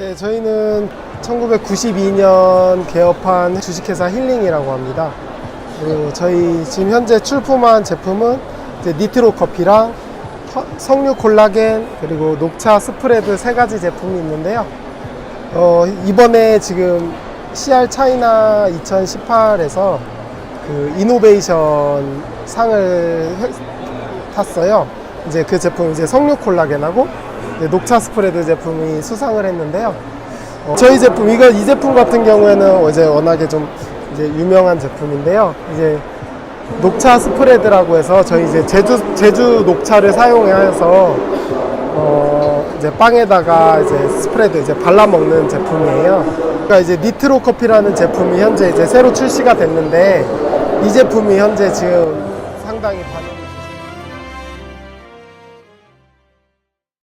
네, 저희는 1992년 개업한 주식회사 힐링이라고 합니다. 그리고 저희 지금 현재 출품한 제품은 니트로 커피랑 허- 석류 콜라겐 그리고 녹차 스프레드 세 가지 제품이 있는데요. 어, 이번에 지금 CR 차이나 2018에서 그 이노베이션 상을 해- 탔어요. 이제 그 제품 이제 석류 콜라겐하고 녹차 스프레드 제품이 수상을 했는데요. 어, 저희 제품 이거 이 제품 같은 경우에는 이제 워낙에 좀 이제 유명한 제품인데요. 이제 녹차 스프레드라고 해서 저희 이제 제주 제주 녹차를 사용해서 어 이제 빵에다가 이제 스프레드 이제 발라 먹는 제품이에요. 그러니까 이제 니트로 커피라는 제품이 현재 이제 새로 출시가 됐는데 이 제품이 현재 지금 상당히 반응